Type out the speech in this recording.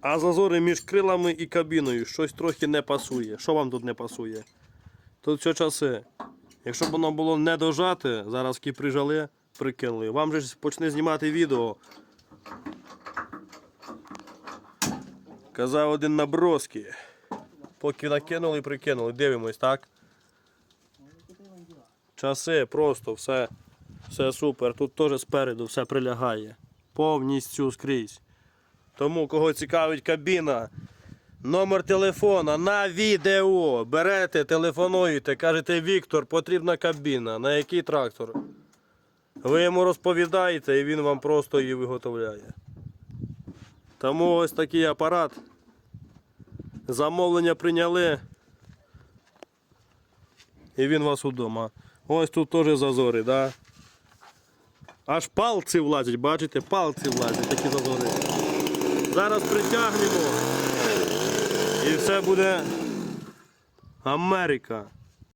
А зазори між крилами і кабіною щось трохи не пасує. Що вам тут не пасує? Тут все часи. Якщо б воно було не дожате, зараз ки прижали, прикинули. Вам же почне знімати відео. Казав один наброски. Поки накинули, прикинули. Дивимось, так? Часи, просто все. Все супер. Тут теж спереду все прилягає. Повністю скрізь. Тому, кого цікавить кабіна, номер телефона на відео. Берете, телефонуєте, кажете, Віктор, потрібна кабіна. На який трактор? Ви йому розповідаєте і він вам просто її виготовляє. Тому ось такий апарат. Замовлення прийняли. І він у вас удома. Ось тут теж зазори, да? Аж палці влазять, бачите, палці влазять, такі зазори. Зараз притягнемо. І все буде Америка.